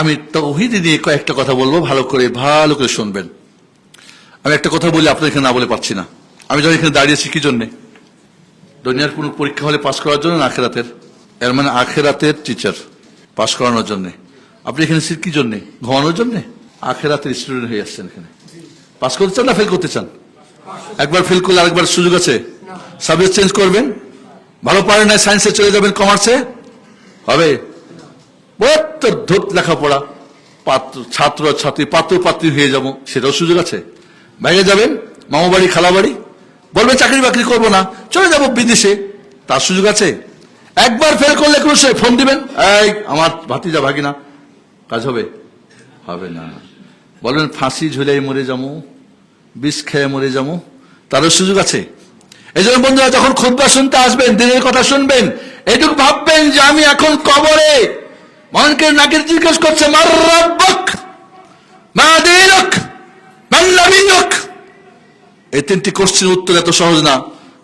আমি তৌহিদ নিয়ে কয়েকটা কথা বলব ভালো করে ভালো করে শুনবেন। আমি একটা কথা বলি আপনার এখানে না বলে পাচ্ছি না। আমি যখন এখানে দাঁড়িয়েছি কি জন্যে? দুনিয়ার কোনো পরীক্ষা হলে পাশ করার জন্য না আখেরাতের? এর মানে আখেরাতের টিচার পাশ করানোর জন্যে। আপনি এখানে সিট কি জন্যে? ঘুমানোর জন্যে? আখেরাতের স্টুডেন্ট হয়ে আসছেন এখানে। পাস করতে চান না ফেল করতে চান? একবার ফেল করলে আরেকবার সুযোগ আছে? সাবজেক্ট চেঞ্জ করবেন? ভালো পারেন না সায়েন্সে চলে যাবেন কমার্সে হবে। বত্তর ধূপ লেখাপড়া, পাত্র, ছাত্র, ছাত্রী পাত্র পাত্রী হয়ে যাব, সেটাও সুযোগ আছে। বাইরে যাবেন মামা বাড়ি খালা বাড়ি বলবেন চাকরি বাকরি করব না, চলে যাব বিদেশে, তার সুযোগ আছে। একবার ফেল করলে কোনো সে ফোন দিবেন, এই, আমার ভাতিজা ভাগিনা, কাজ হবে? হবে না। বলবেন, ফাঁসি ঝুলাই মরে যাব, বিষ খেয়ে মরে যাব তারও সুযোগ আছে। এই জন্য বন্ধুরা, যখন খুদ্া শুনতে আসবেন, দিনের কথা শুনবেন, এটুকু ভাববেন যে আমি এখন কবরে। মনকে নাকের জিজ্ঞেস করছে, মার রব্বক, মা দিনুক এই তিনটি কোশ্চেন উত্তর এত সহজ না।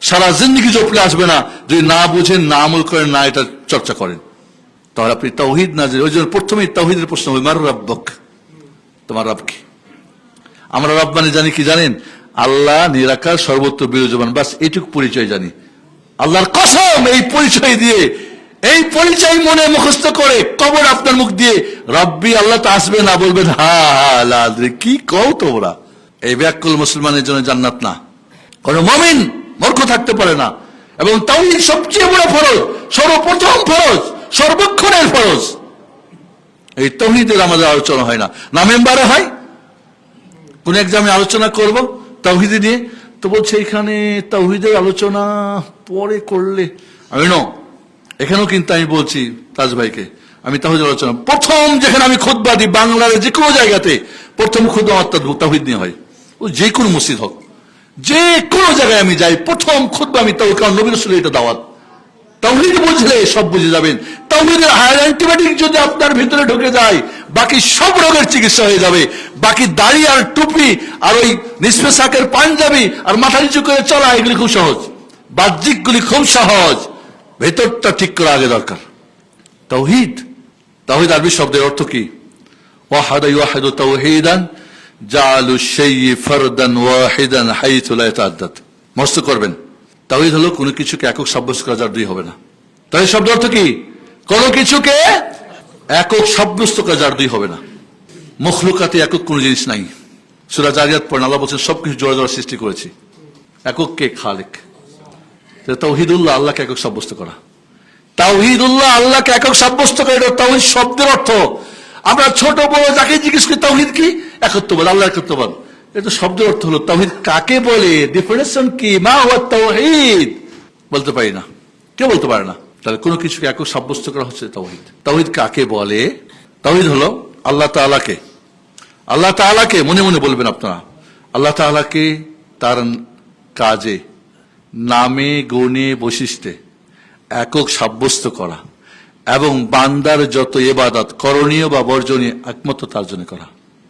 সারা জিন্দগি জপলে আসবে না। যদি না বুঝেন, না আমল করেন, না এটা চর্চা করেন। তাহলে আপনি তৌহিদ না যে ওই জন্য প্রথমেই তৌহিদের প্রশ্ন হবে মার রব্বক, তোমার রব কি? আমরা রব মানে জানি কি জানেন? আল্লাহ নিরাকার, সর্বত্র বিরাজমান। বাস এইটুকু পরিচয় জানি। আল্লাহর কসম এই পরিচয় দিয়ে এই পরিচয় মনে মুখস্থ করে কবর আপনার মুখ দিয়ে, রব্বি, আল্লাহ তো আসবে না। বলবেন হা কি কও তোমরা? এই ব্যাকুল মুসলমানের জন্য জান্নাত না। কোন মমিন মূর্খ থাকতে পারে না। এবং তাওহীদ সবচেয়ে বড় ফরজ, সর্বপ্রথম ফরজ, সর্বক্ষণের ফরজ। এই তৌহিদের আমাদের আলোচনা হয় না। না মেম্বারে হয়? কোন এক্সামে আলোচনা করব তাওহিদি নিয়ে তো বলছে, এখানে তাওহিদের আলোচনা পরে করলে। আমি ন এখানেও কিন্তু আমি বলছি, তাজ ভাইকে, আমি তাহলে আলোচনা, প্রথম যেখানে আমি খুদবা দিই বাংলার যে কোনো জায়গাতে, প্রথম খুদবা আমার তাওহিদ নিয়ে হয়। ও যে কোনো মসজিদ হোক, যে কোনো জায়গায় আমি যাই, প্রথম খুদবা আমি তাও কারণ নবীর রসুলের এটা দাওয়াত। তাওহিদ বুঝলে সব বুঝে যাবেন। তাওহিদের হায়ার অ্যান্টিবায়োটিক যদি আপনার ভিতরে ঢুকে যায়, বাকি সব রোগের চিকিৎসা হয়ে যাবে। বাকি দাড়ি আর টুপি আর ওই শাকের পাঞ্জাবি আর মাথা নিচু করে চলা, এগুলি খুব সহজ। বাহ্যিকগুলি খুব সহজ। ভেতরটা ঠিক করা আগে দরকার। তাওহিদ। তাওহিদ আরবি শব্দের অর্থ কি? ওয়াহাদা ইউহাদু তাওহিদান জালু শাইয়ি ফারদান ওয়াহিদান হাইথু লা ইয়াতাআদ্দাদ। মস্ত করবেন। তাওহিদ হলো কোনো কিছুকে একক সাব্যস্ত করা যার দুই হবে না। তাই শব্দ অর্থ কি? কোনো কিছুকে একক সাব্যস্ত করা যার দুই হবে না। মখলুকাতে একক কোনো জিনিস নাই। সুরা জারিয়াত পড়েন আল্লাহ বলছেন, সবকিছু জোড়া জোড়া সৃষ্টি করেছি। একক কে খালেক। তৌহিদুল্লাহ আল্লাহকে একক সাব্যস্ত করা। তাওহিদুল্লাহ আল্লাহকে একক সাব্যস্ত করে, এটা তাওহিদ শব্দের অর্থ। আমরা ছোট, বড় যাকে জিজ্ঞেস করি তাওহিদ কি? একত্ববাদ আল্লাহ একত্ববাদ। এটা শব্দের অর্থ হলো তাওহিদ কাকে বলে? ডিফিনেশন কি? মা হওয়া তাওহিদ বলতে পারি না। কেউ বলতে পারে না। তাহলে কোনো কিছুকে একক সাব্যস্ত করা হচ্ছে তাওহিদ তাওহিদ কাকে বলে? তাওহিদ হলো আল্লাহ তাআলাকে। আল্লাহ তাআলাকে মনে মনে বলবেন আপনারা। আল্লাহ তাআলাকে তার কাজে নামে, গুণে বৈশিষ্ট্যে একক সাব্যস্ত করা এবং বান্দার যত এবাদাত করণীয় বা বর্জনীয় একমাত্র তার জন্য করা।